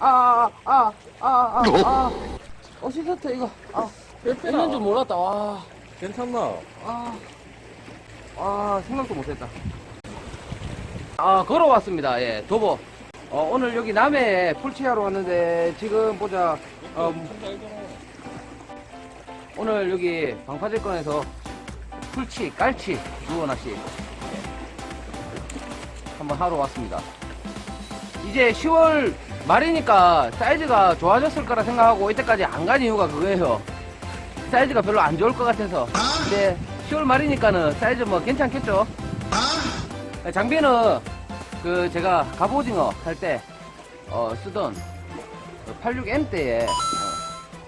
아, 아, 아, 아, 아. 어시스트 이거. 아, 빼빼라. 있는 줄 몰랐다. 와. 괜찮나? 아, 아, 생각도 못했다. 아, 걸어왔습니다. 예, 도보. 어, 오늘 여기 남해에 풀치하러 왔는데, 지금 보자. 어, 오늘 여기 방파제권에서 풀치, 깔치, 주워낚시 한번 하러 왔습니다. 이제 10월 말이니까 사이즈가 좋아졌을 거라 생각하고 이때까지 안 간 이유가 그거예요. 사이즈가 별로 안 좋을 것 같아서. 근데 10월 말이니까는 사이즈 뭐 괜찮겠죠? 장비는 그 제가 갑오징어 할 때 어, 쓰던 86M 대에 어,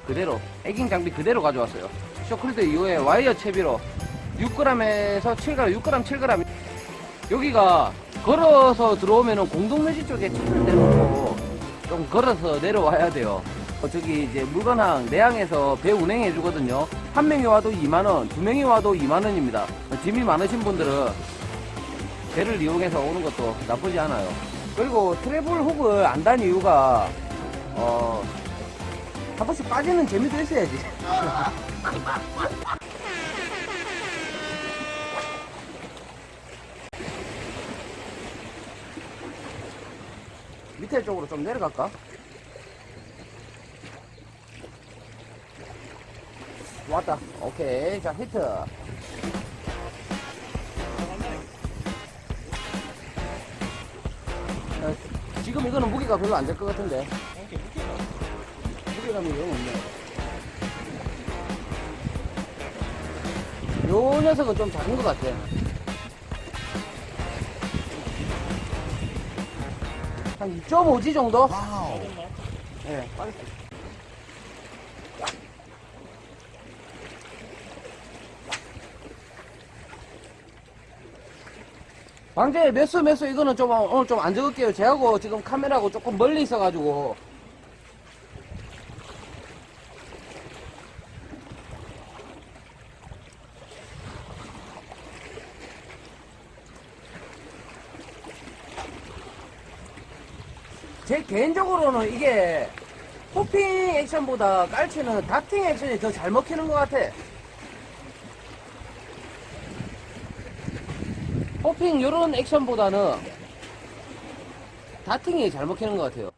그대로 애깅 장비 그대로 가져왔어요. 쇼크리드 이후에 와이어 채비로 6g에서 7g, 6g, 7g 여기가 걸어서 들어오면은 공동묘지 쪽에 내놓고 좀 걸어서 내려와야 돼요. 어, 저기 이제 물건항 내항에서 배 운행해 주거든요. 한 명이 와도 2만 원, 두 명이 와도 2만 원입니다. 짐이 많으신 분들은 배를 이용해서 오는 것도 나쁘지 않아요. 그리고 트래블 훅을 안 단 이유가 어, 한 번씩 빠지는 재미도 있어야지. 밑에 쪽으로 좀 내려갈까? 왔다. 오케이. 자, 히트. 어, 지금 이거는 무게가 별로 안 될 것 같은데. 무게감이 영 없네. 요 녀석은 좀 작은 것 같아. 한 2.5G 정도? 네, 빠졌어. 방제 몇수 몇수 이거는 좀 오늘 좀 안 적을게요. 제하고 지금 카메라하고 조금 멀리 있어가지고. 제 개인적으로는 이게 호핑 액션보다 깔치는 다팅 액션이 더 잘 먹히는 것 같아. 호핑 요런 액션보다는 다팅이 잘 먹히는 것 같아요.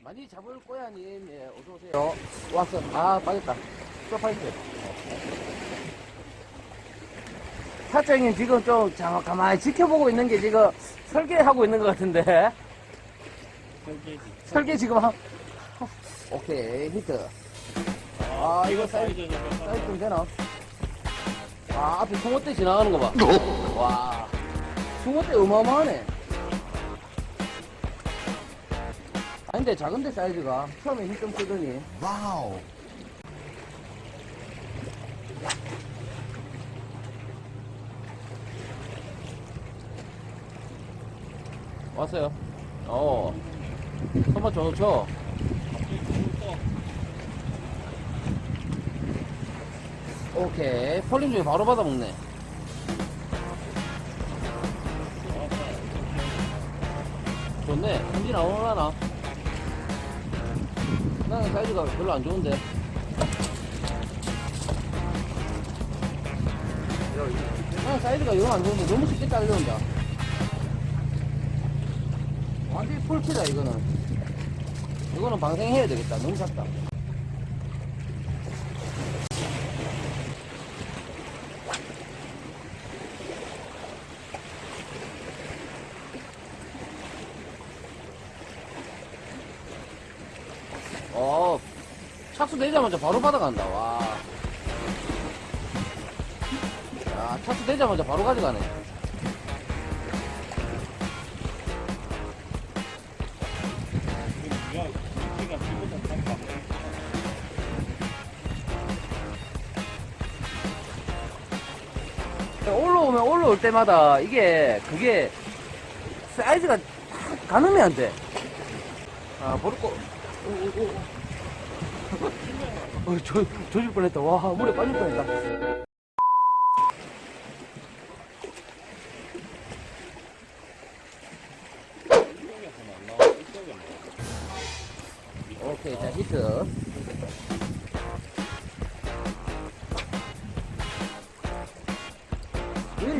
많이 잡을 꼬야님, 예, 어서오세요. 왔어. 아, 빠졌다. 서파이트. 사장님 지금 좀 자, 가만히 지켜보고 있는 게 지금 설계하고 있는 것 같은데. 설계 지금 한, 오케이, 히트. 아, 이거 사이즈, 사이즈 좀 되나? 아, 앞에 숭어떼 지나가는 거 봐. 와, 숭어떼 어마어마하네. 아닌데, 작은데 사이즈가. 처음에 힘 좀 쓰더니. 와우. 왔어요. 어. 선발 좋죠? 오케이. 폴링 중에 바로 받아먹네. 좋네. 현지 나오려나? 나는 사이즈가 별로 안 좋은데. 나는 사이즈가 영안 좋은데 너무 쉽게 잘려온다. 완전히 풀피다 이거는. 이거는 방생해야 되겠다. 너무 작다. 어 착수되자마자 바로 받아간다. 와. 야, 착수되자마자 바로 가져가네 올라오면 올라올 때마다 이게 그게 사이즈가 딱 가늠이 안 돼. 아, 거. 오, 오, 오. 어, 조, 조질 뻔했다. 와, 물에 빠질 뻔했다. 오케이, 자, 히트.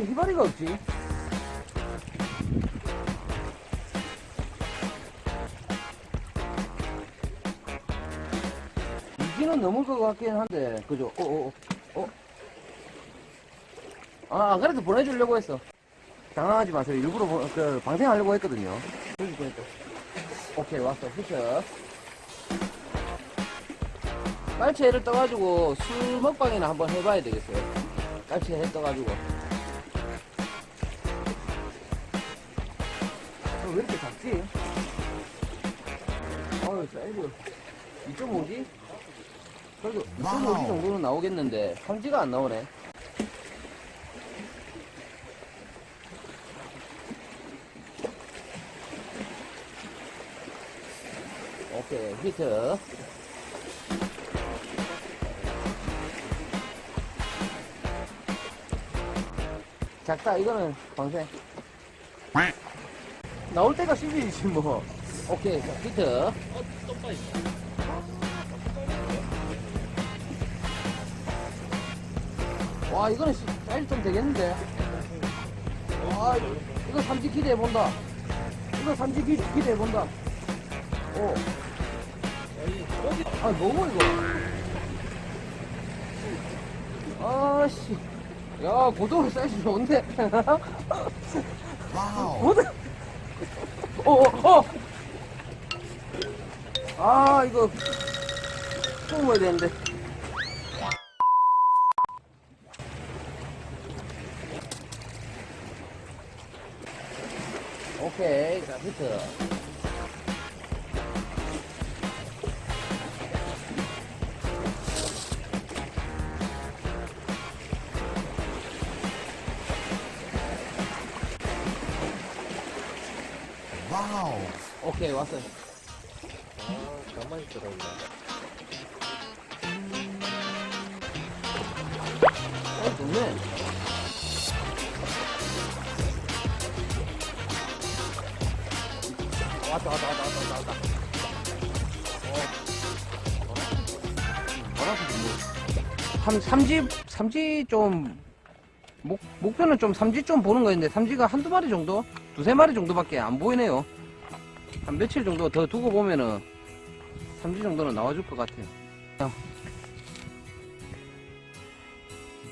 휘발이가 없지? 이기는 넘을 것 같긴 한데, 그죠? 어, 어, 어. 어. 아, 안 그래도 보내주려고 했어. 장난하지 마세요. 일부러 보- 그, 방생하려고 했거든요. 오케이, 왔어. 히트. 깔치회를 떠가지고 술 먹방이나 한번 해봐야 되겠어요. 해 떠가지고. 어, 왜 이렇게 작지? 어우, 사이즈 2.5G? 그래도 2.5G 정도는 나오겠는데 3G가 안 나오네. 오케이, 히트. 작다, 이거는 방생. 나올 때가 시즌이지, 뭐. 오케이, 자, 히트. 와, 이거는 시- 사이즈 좀 되겠는데. 와, 이거 삼지 기대해본다. 이거 삼지 기, 기대해본다. 오. 아, 뭐고, 이거? 아 씨. 야, 고도로 사이즈 좋은데? 와우. 고도. 어, 어, 어! 아, 이거. 꼭 먹어야 되는데. 오케이, 자, 히트. 와우. 오케이, 왔어요. 가만히 있더라고요. 어, 좋네. 왔다, 왔다, 왔다, 왔다, 왔다. 뭐라고, 뭐. 삼, 삼지, 삼지 좀, 목, 목표는 좀 삼지 좀 보는 거였는데, 삼지가 한두 마리 정도? 두세 마리 정도밖에 안 보이네요. 한 며칠 정도 더 두고 보면은, 삼지 정도는 나와줄 것 같아요.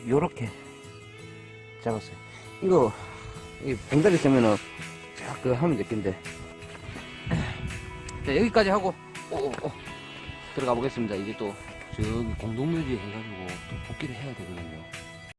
요렇게 잡았어요. 이거, 이 뱅다리 있으면은, 쫙, 그, 하면 될텐데. 자, 여기까지 하고, 오, 오, 오. 들어가 보겠습니다. 이제 또, 저기 공동묘지 해가지고 또 복귀를 해야 되거든요.